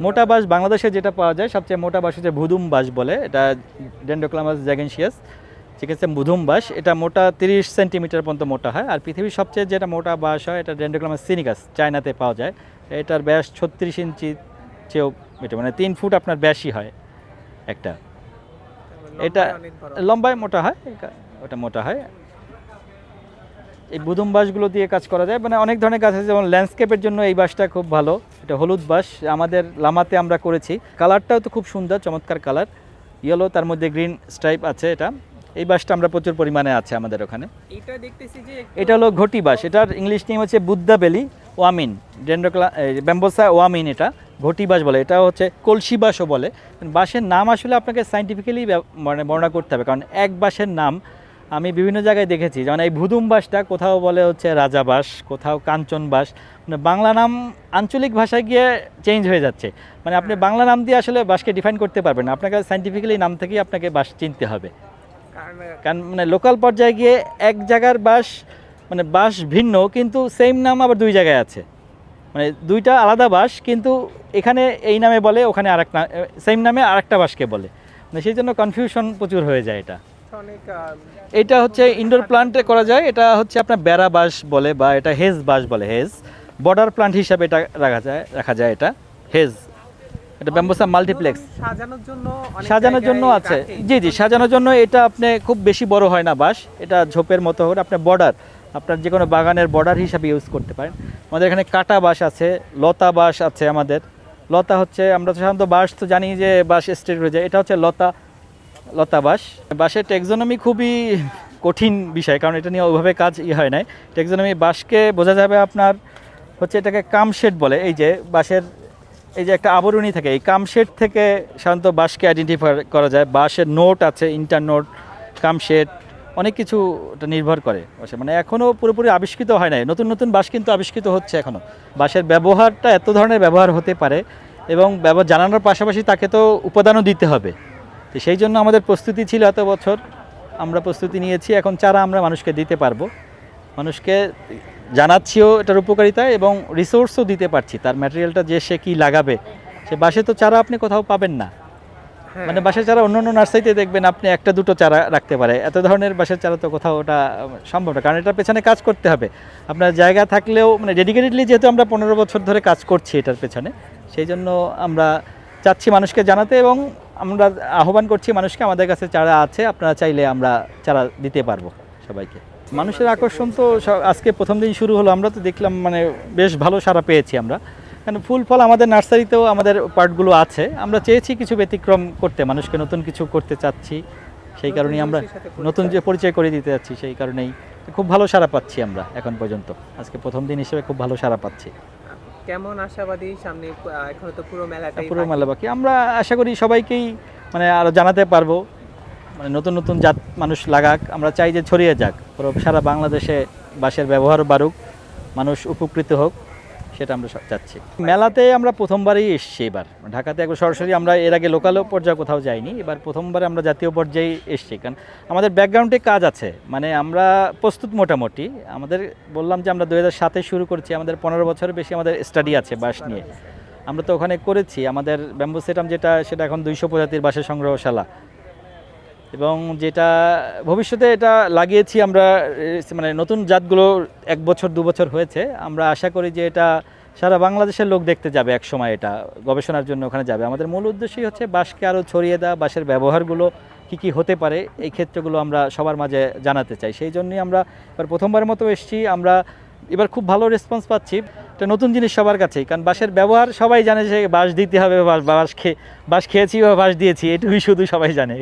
মোটা বাঁশ বাংলাদেশে যেটা পাওয়া যায় সবচেয়ে মোটা বাঁশ হচ্ছে ভুদুম বাঁশ বলে। এটা ডেন্ডোক্লামাস জ্যাগেনশিয়াস ঠিক আছে ভুদুম বাঁশ। এটা মোটা তিরিশ সেন্টিমিটার পর্যন্ত মোটা হয়। আর পৃথিবীর সবচেয়ে যেটা মোটা বাঁশ হয় এটা ডেন্ডোক্লামাস সিনিকাস চায়নাতে পাওয়া যায়। এটার ব্যাস ছত্রিশ ইঞ্চি চেয়েও এটা মানে তিন ফুট আপনার ব্যাসই হয় একটা। এটা লম্বায় মোটা হয় এটা- ওটা মোটা হয়। এই বুদুম বাঁশগুলো দিয়ে কাজ করা যায়। মানে অনেক ধরনের গাছ আছে যেমন ল্যান্ডস্কেপের জন্য এই বাঁশটা খুব ভালো। এটা হলুদ বাঁশ আমাদের লামাতে আমরা করেছি। কালারটাও তো খুব সুন্দর চমৎকার কালার। ইয়েলো তার মধ্যে গ্রিন স্ট্রাইপ আছে এটা। এই বাঁশটা আমরা প্রচুর পরিমাণে আছে আমাদের ওখানে। এটা দেখতেছি যে এটা হলো ঘটি বাঁশ এটার ইংলিশ নেম হচ্ছে বুদ্ধা বেলি ওয়ামিন। ডেন্ডোক্লা ব্যাম্বোসা ওয়ামিন এটা ঘটি বাঁশ বলে। এটা হচ্ছে কলসি বাঁশও বলে। বাঁশের নাম আসলে আপনাকে সাইন্টিফিক্যালি মানে বর্ণনা করতে হবে কারণ এক বাঁশের নাম আমি বিভিন্ন জায়গায় দেখেছি যেমন এই ভুদুম বাঁশটা কোথাও বলে হচ্ছে রাজা বাঁশ কোথাও কাঞ্চন বাঁশ মানে বাংলা নাম আঞ্চলিক ভাষায় গিয়ে চেঞ্জ হয়ে যাচ্ছে। মানে আপনি বাংলা নাম দিয়ে আসলে বাঁশকে ডিফাইন করতে পারবেন না আপনাকে সাইন্টিফিক্যালি নাম থেকেই আপনাকে বাঁশ চিনতে হবে। কারণ মানে লোকাল পর্যায়ে গিয়ে এক জায়গার বাস মানে বাস ভিন্ন কিন্তু সেম নাম আবার দুই জায়গায় আছে। মানে দুইটা আলাদা বাস কিন্তু এখানে এই নামে বলে ওখানে আরেক সেম নামে আরেকটা বাসকে বলে। মানে সেই জন্য কনফিউশন প্রচুর হয়ে যায় এটা। এটা হচ্ছে ইনডোর প্লান্টে করা যায় এটা হচ্ছে আপনার বেড়া বাঁশ বলে বা এটা হেজ বাঁশ বলে হেজ। বর্ডার প্লান্ট হিসাবে এটা রাখা যায় রাখা যায় এটা হেজ। এটা ব্যাম্বোসা মাল্টিপ্লেক্স সাজানোর জন্য সাজানোর জন্য আছে। জি জি সাজানোর জন্য এটা আপনি খুব বেশি বড় হয় না বাঁশ এটা ঝোপের মতো করে আপনার বর্ডার আপনার যে কোনো বাগানের বর্ডার হিসাবে ইউজ করতে পারেন। আমাদের এখানে কাটা বাঁশ আছে লতা বাঁশ আছে আমাদের। লতা হচ্ছে আমরা তো সাধারণত বাঁশ তো জানি যে বাঁশ স্ট্রেট হয়ে যায় এটা হচ্ছে লতা লতা বাঁশ বাঁশের টেক্সোনমি খুবই কঠিন বিষয়, কারণ এটা নিয়ে ওইভাবে কাজ ই হয় নাই। টেক্সোনমি বাঁশকে বোঝা যাবে আপনার হচ্ছে এটাকে কামশেড বলে। এই যে বাঁশের এই যে একটা আবরণী থাকে, এই কামশেড থেকে সাধারণত বাঁশকে আইডেন্টিফাই করা যায়। বাঁশের নোট আছে ইন্টার নোট কামশেড, অনেক কিছু নির্ভর করে বাসে। মানে এখনও পুরোপুরি আবিষ্কৃত হয় নাই। নতুন নতুন বাঁশ কিন্তু আবিষ্কৃত হচ্ছে এখনও বাঁশের ব্যবহারটা এত ধরনের ব্যবহার হতে পারে এবং ব্যবহার জানানোর পাশাপাশি তাকে তো উপাদানও দিতে হবে। তো সেই জন্য আমাদের প্রস্তুতি ছিল এত বছর। আমরা প্রস্তুতি নিয়েছি এখন চারা আমরা মানুষকে দিতে পারব। মানুষকে জানাচ্ছিও এটার উপকারিতা এবং রিসোর্সও দিতে পারছি। তার ম্যাটেরিয়ালটা যে সে কী লাগাবে সে বাসে তো চারা আপনি কোথাও পাবেন না। হ্যাঁ, মানে বাসের চারা অন্য অন্য নার্সারিতে দেখবেন আপনি একটা দুটো চারা রাখতে পারে। এত ধরনের বাসের চারা তো কোথাও ওটা সম্ভব না। কারণ এটার পেছনে কাজ করতে হবে। আপনার জায়গা থাকলেও মানে ডেডিকেটেডলি যেহেতু আমরা পনেরো বছর ধরে কাজ করছি এটার পেছনে সেই জন্য আমরা চাচ্ছি মানুষকে জানাতে এবং আমরা আহ্বান করছি মানুষকে আমাদের কাছে চারা আছে আপনারা চাইলে আমরা চারা দিতে পারব সবাইকে। মানুষের আকর্ষণ তো আজকে প্রথম দিন শুরু হলো আমরা তো দেখলাম মানে বেশ ভালো সাড়া পেয়েছি আমরা। কারণ ফুল ফল আমাদের নার্সারিতেও আমাদের পার্টগুলো আছে আমরা চেয়েছি কিছু ব্যতিক্রম করতে মানুষকে নতুন কিছু করতে চাচ্ছি সেই কারণেই আমরা। নতুন যে পরিচয় করে দিতে যাচ্ছি সেই কারণেই খুব ভালো সাড়া পাচ্ছি আমরা এখন পর্যন্ত। আজকে প্রথম দিন হিসেবে খুব ভালো সাড়া পাচ্ছি। কেমন আশাবাদী সামনে এখন তো পুরো মেলাটাই পুরো মেলা বাকি আমরা আশা করি সবাইকেই মানে আরও জানাতে পারব। মানে নতুন নতুন জাত মানুষ লাগাক। আমরা চাই যে ছড়িয়ে যাক। পুরো সারা বাংলাদেশে বাঁশের ব্যবহার বাড়ুক। মানুষ উপকৃত হোক। সেটা আমরা চাচ্ছি। মেলাতে আমরা প্রথমবারই এসছি এবার। ঢাকাতে একবার সরাসরি আমরা এর আগে লোকাল পর্যায়ে কোথাও যাইনি। এবার প্রথমবার আমরা জাতীয় পর্যায়ে এসছি। কারণ আমাদের ব্যাকগ্রাউন্ডে কাজ আছে। মানে আমরা প্রস্তুত মোটামুটি। আমাদের বললাম যে আমরা দু সাতে শুরু করছি। আমাদের পনেরো বছরের বেশি আমাদের স্টাডি আছে বাঁশ নিয়ে। আমরা তো ওখানে করেছি। আমাদের ব্যাম্বু সেটাম যেটা, সেটা এখন দুইশো প্রজাতির বাঁশের সংগ্রহশালা। এবং যেটা ভবিষ্যতে এটা লাগিয়েছি আমরা মানে নতুন জাতগুলো এক বছর, দু বছর হয়েছে। আমরা আশা করি যে এটা সারা বাংলাদেশের লোক দেখতে যাবে এক সময় এটা, গবেষণার জন্য ওখানে যাবে। আমাদের মূল উদ্দেশ্যই হচ্ছে বাঁশকে আরও ছড়িয়ে দেওয়া বাঁশের ব্যবহারগুলো কী কী হতে পারে, এই ক্ষেত্রগুলো আমরা সবার মাঝে জানাতে চাই। সেই জন্যই আমরা এবার প্রথমবারের মতো এসেছি, আমরা এবার খুব ভালো রেসপন্স পাচ্ছি। এটা নতুন জিনিস সবার কাছেই, কারণ বাঁশের ব্যবহার সবাই জানে যে বাঁশ দিতে হবে বাঁশ খেয়ে বাঁশ খেয়েছি বা বাঁশ দিয়েছি, এটুকুই শুধু সবাই জানে।